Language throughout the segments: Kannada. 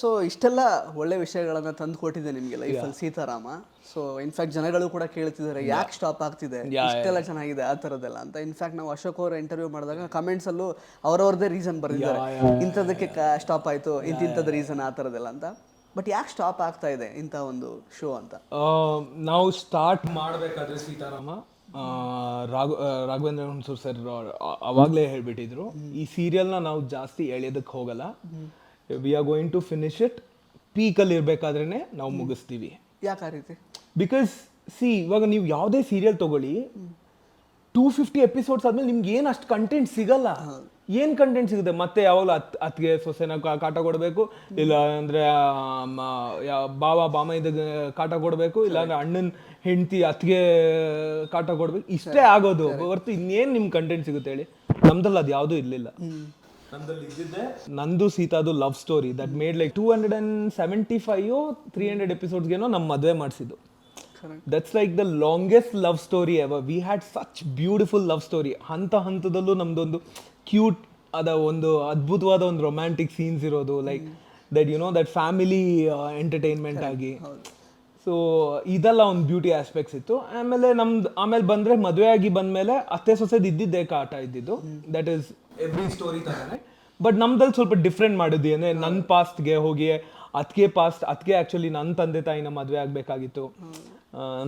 ಸೊ ಇಷ್ಟೆಲ್ಲ ಒಳ್ಳೆ ವಿಷಯಗಳನ್ನ ತಂದು ಕೊಟ್ಟಿದೆ ನಿಮಗೆ ಲೈಫಲ್ಲಿ ಸೀತಾರಾಮ. ಸೊ ಇನ್ಫ್ಯಾಕ್ಟ್ ಜನಗಳು ಕೂಡ ಕೇಳ್ತಿದ್ದಾರೆ ಯಾಕೆ ಸ್ಟಾಪ್ ಆಗ್ತಿದೆ? ಇಷ್ಟೆಲ್ಲ ಚೆನ್ನಾಗಿದೆ ಆ ಥರದ್ದೆಲ್ಲ ಅಂತ. ಇನ್ಫ್ಯಾಕ್ಟ್ ನಾವು ಅಶೋಕ್ ಅವರ ಇಂಟರ್ವ್ಯೂ ಮಾಡಿದಾಗ ಕಮೆಂಟ್ಸ್ ಅಲ್ಲೂ ಅವರವ್ರದೇ ರೀಸನ್ ಬರೆದಿದ್ದಾರೆ. ಇಂಥದಕ್ಕೆ ಸ್ಟಾಪ್ ಆಯ್ತು ಇಂತಿಂಥದ್ದು ರೀಸನ್ ಆ ಥರದ್ದೆಲ್ಲ ಅಂತ. ಬಟ್ ಯಾಕೆ ಸ್ಟಾಪ್ ಆಗ್ತಾ ಇದೆ ಇಂಥ ಒಂದು ಶೋ ಅಂತ? ನಾವು ಸ್ಟಾರ್ಟ್ ಮಾಡಬೇಕಾದ್ರೆ ಸೀತಾರಾಮ ರಾಘ ರಾಘವೇಂದ್ರ ಹುಣಸೂರ್ ಸರ್ ಅವಾಗಲೇ ಹೇಳ್ಬಿಟ್ಟಿದ್ರು. ಈ ಸೀರಿಯಲ್ನ ನಾವು ಜಾಸ್ತಿ ಎಳೆಯೋದಕ್ಕೆ ಹೋಗಲ್ಲ. We are going to finish it ಪೀಕಲ್ಲಿ ಇರಬೇಕಾದ್ರೇ ನಾವು ಮುಗಿಸ್ತೀವಿ. ಯಾಕೆ ಆ ರೀತಿ? ಬಿಕಾಸ್ ಸಿ ಇವಾಗ ನೀವು ಯಾವುದೇ ಸೀರಿಯಲ್ ತಗೊಳ್ಳಿ ಟೂ ಫಿಫ್ಟಿ ಎಪಿಸೋಡ್ಸ್ ಆದ್ಮೇಲೆ ನಿಮ್ಗೆ ಏನು ಅಷ್ಟು ಕಂಟೆಂಟ್ ಸಿಗಲ್ಲ. ಏನು ಕಂಟೆಂಟ್ ಸಿಗುತ್ತೆ? ಮತ್ತೆ ಯಾವಾಗಲೂ ಅತ್ ಅತ್ತಿಗೆ ಸೊಸೆನ ಕಾಟ ಕೊಡಬೇಕು ಇಲ್ಲ ಅಂದರೆ ಬಾವ ಬಾಮ ಇದ್ದ ಕಾಟ ಕೊಡಬೇಕು ಇಲ್ಲ ಅಂದ್ರೆ ಅಣ್ಣನ ಹೆಂಡತಿ ಅತ್ತಿಗೆ ಕಾಟ ಕೊಡಬೇಕು ಇಷ್ಟೇ ಆಗೋದು. ಹೊರ್ತು ಇನ್ನೇನು ನಿಮ್ಗೆ ಕಂಟೆಂಟ್ ಸಿಗುತ್ತೆ ಹೇಳಿ? ನಮ್ದಲ್ಲಿ ಅದು ಯಾವುದೂ ಇರಲಿಲ್ಲ. ಇದ್ದಿದ್ದೆ. ನಂದು ಸೀತಾದು love story that made like two hundred and seventy five three hundred ಎಪಿಸೋಡ್ಸ್ಗೇನೋ ನಮ್ಮ ಮದುವೆ ಮಾಡಿಸಿದ್ದು. That's like the longest love story ever we had such beautiful love story ಹಂತ ಹಂತದಲ್ಲೂ ನಮ್ದೊಂದು ಕ್ಯೂಟ್ ಅದ ಒಂದು ಅದ್ಭುತವಾದ ಒಂದು ರೊಮ್ಯಾಂಟಿಕ್ ಸೀನ್ಸ್ ಇರೋದು like that you know that family entertainment ಆಗಿ. ಸೊ ಇದೆಲ್ಲ ಒಂದು ಬ್ಯೂಟಿ ಆಸ್ಪೆಕ್ಟ್ಸ್ ಇತ್ತು. ಆಮೇಲೆ ನಮ್ದು ಆಮೇಲೆ ಬಂದರೆ ಮದುವೆ ಆಗಿ ಬಂದ್ಮೇಲೆ ಅತ್ತೆ ಸೊಸೆದು ಇದ್ದಿದ್ದೇ ಕಾಟ ಇದ್ದಿದ್ದು. ದಟ್ ಈಸ್ ಎವ್ರಿ ಸ್ಟೋರಿ ಥರನೇ ಬಟ್ ನಮ್ದಲ್ಲಿ ಸ್ವಲ್ಪ ಡಿಫ್ರೆಂಟ್ ಮಾಡಿದ್ವಿ ಅಂದರೆ ನನ್ನ ಪಾಸ್ಟ್ಗೆ ಹೋಗಿ ಅದಕ್ಕೆ ಪಾಸ್ಟ್ ಅದಕ್ಕೆ ಆ್ಯಕ್ಚುಲಿ ನನ್ನ ತಂದೆ ತಾಯಿನ ಮದುವೆ ಆಗಬೇಕಾಗಿತ್ತು.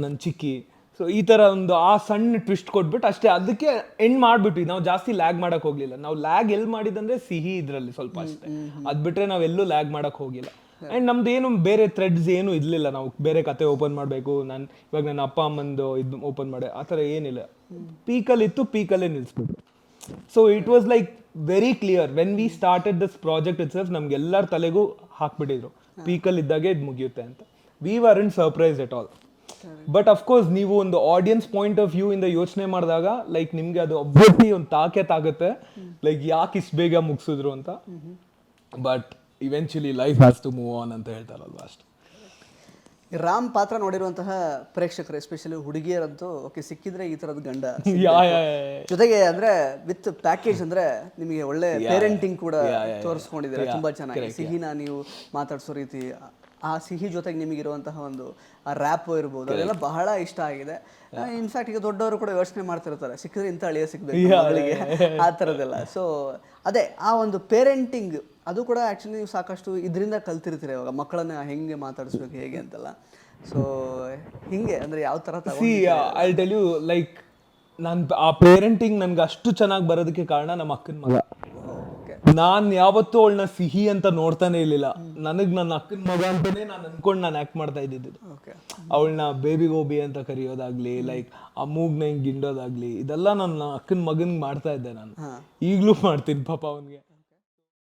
ನನ್ನ ಚಿಕ್ಕಿ. ಸೊ ಈ ಥರ ಒಂದು ಆ ಸಣ್ಣ ಟ್ವಿಸ್ಟ್ ಕೊಟ್ಬಿಟ್ಟು ಅಷ್ಟೇ ಅದಕ್ಕೆ ಎಂಡ್ ಮಾಡಿಬಿಟ್ವಿ. ನಾವು ಜಾಸ್ತಿ ಲ್ಯಾಗ್ ಮಾಡೋಕ್ಕೆ ಹೋಗಲಿಲ್ಲ. ನಾವು ಲ್ಯಾಗ್ ಎಲ್ಲಿ ಮಾಡಿದಂದ್ರೆ ಸಿಹಿ ಇದರಲ್ಲಿ ಸ್ವಲ್ಪ ಅಷ್ಟೇ. ಅದ್ ನಾವು ಎಲ್ಲೂ ಲ್ಯಾಗ್ ಮಾಡೋಕ್ಕೆ ಹೋಗಿಲ್ಲ. ಆ್ಯಂಡ್ ನಮ್ದು ಏನು ಬೇರೆ ಥ್ರೆಡ್ಸ್ ಏನೂ ಇರಲಿಲ್ಲ. ನಾವು ಬೇರೆ ಕತೆ ಓಪನ್ ಮಾಡಬೇಕು. ನಾನು ಇವಾಗ ನನ್ನ ಅಪ್ಪ ಅಮ್ಮಂದು ಇದು ಓಪನ್ ಮಾಡಿ. ಆ ಥರ ಏನಿಲ್ಲ. ಪೀಕಲ್ಲಿ ಇತ್ತು ಪೀಕಲ್ಲೇ ನಿಲ್ಲಿಸ್ಬಿಟ್ರು so it was like very clear when we started this project itself ನಮ್ಗೆ ಎಲ್ಲರ ತಲೆಗೂ ಹಾಕ್ಬಿಟ್ಟಿದ್ರು. ಪೀಕಲ್ ಇದ್ದಾಗೆ ಇದು ಮುಗಿಯುತ್ತೆ ಅಂತ. We were in surprise at all but of course ನೀವು ಒಂದು ಆಡಿಯನ್ಸ್ ಪಾಯಿಂಟ್ ಆಫ್ ವ್ಯೂ ಇಂದ ಯೋಚನೆ ಮಾಡಿದಾಗ ಲೈಕ್ ನಿಮ್ಗೆ ಅದು ಒಬ್ಬಟ್ಟಿ ಒಂದು ತಾಕತ್ತಾಗುತ್ತೆ ಲೈಕ್ ಯಾಕೆ ಇಷ್ಟು ಬೇಗ ಮುಗಿಸಿದ್ರು ಅಂತ. But eventually life has to move on ಅಂತ ಹೇಳ್ತಾರಲ್ವಾ ಅಷ್ಟು. ರಾಮ್ ಪಾತ್ರ ನೋಡಿರುವಂತಹ ಪ್ರೇಕ್ಷಕರು ಎಸ್ಪೆಷಲಿ ಹುಡುಗಿಯರಂತೂ ಓಕೆ ಸಿಕ್ಕಿದ್ರೆ ಈ ತರದ ಗಂಡ ಜೊತೆಗೆ ಅಂದ್ರೆ ವಿತ್ ಪ್ಯಾಕೇಜ್ ಅಂದ್ರೆ ನಿಮಗೆ ಒಳ್ಳೆ ಪೇರೆಂಟಿಂಗ್ ಕೂಡ ತೋರಿಸ್ಕೊಂಡಿದ್ದಾರೆ ತುಂಬಾ ಚೆನ್ನಾಗಿ. ಸಿಹಿನ ನೀವು ಮಾತಾಡಿಸೋ ರೀತಿ ಆ ಸಿಹಿ ಜೊತೆಗೆ ನಿಮಗಿರುವಂತಹ ಒಂದು ಆ ರ್ಯಾಪ್ ಇರ್ಬೋದು ಅದೆಲ್ಲ ಬಹಳ ಇಷ್ಟ ಆಗಿದೆ. ಇನ್ಫ್ಯಾಕ್ಟ್ ಈಗ ದೊಡ್ಡವರು ಕೂಡ ಯೋಚನೆ ಮಾಡ್ತಿರ್ತಾರೆ ಸಿಕ್ಕಿದ್ರೆ ಇಂಥ ಅಳಿಯ ಸಿಗ್ಬೇಕು ಆ ಥರದ್ದೆಲ್ಲ ಸೊ ಅದೇ ಆ ಒಂದು ಪೇರೆಂಟಿಂಗ್ ಅದು ಕೂಡ ಆ್ಯಕ್ಚುಲಿ ನೀವು ಸಾಕಷ್ಟು ಇದರಿಂದ ಕಲ್ತಿರ್ತೀರಿ ಇವಾಗ ಮಕ್ಕಳನ್ನ ಹೆಂಗೆ ಮಾತಾಡಿಸ್ಬೇಕು ಹೇಗೆ ಅಂತೆಲ್ಲ. ಸೊ ಹಿಂಗೆ ಅಂದ್ರೆ ಯಾವ ಥರ see I tell you like ನಾನು ಆ ಪೇರೆಂಟಿಂಗ್ ನನ್ಗೆ ಅಷ್ಟು ಚೆನ್ನಾಗಿ ಬರೋದಕ್ಕೆ ಕಾರಣ ನಮ್ಮ ಅಕ್ಕನ ಮಗ. ನಾನು ಯಾವತ್ತೂ ಅವಳನ್ನ ಸಿಹಿ ಅಂತ ನೋಡ್ತಾನೆ ಇರಲಿಲ್ಲ. ನನಗೆ ನನ್ನ ಅಕ್ಕನ ಮಗ ಅಂತಲೇ ನಾನು ಅಂದ್ಕೊಂಡು ನಾನು ಆ್ಯಕ್ಟ್ ಮಾಡ್ತಾ ಇದ್ದಿದ್ದು. ಓಕೆ ಅವಳನ್ನ ಬೇಬಿ ಗೋಬಿ ಅಂತ ಕರೆಯೋದಾಗ್ಲಿ ಲೈಕ್ ಆ ಮೂಗ್ನ ಹಿಂಗೆ ಗಿಂಡೋದಾಗ್ಲಿ ಇದೆಲ್ಲ ನನ್ನ ಅಕ್ಕನ ಮಗನಿಗೆ ಮಾಡ್ತಾ ಇದ್ದೆ ನಾನು. ಈಗಲೂ ಮಾಡ್ತೀನಿ ಪಾಪ ಅವನಿಗೆ.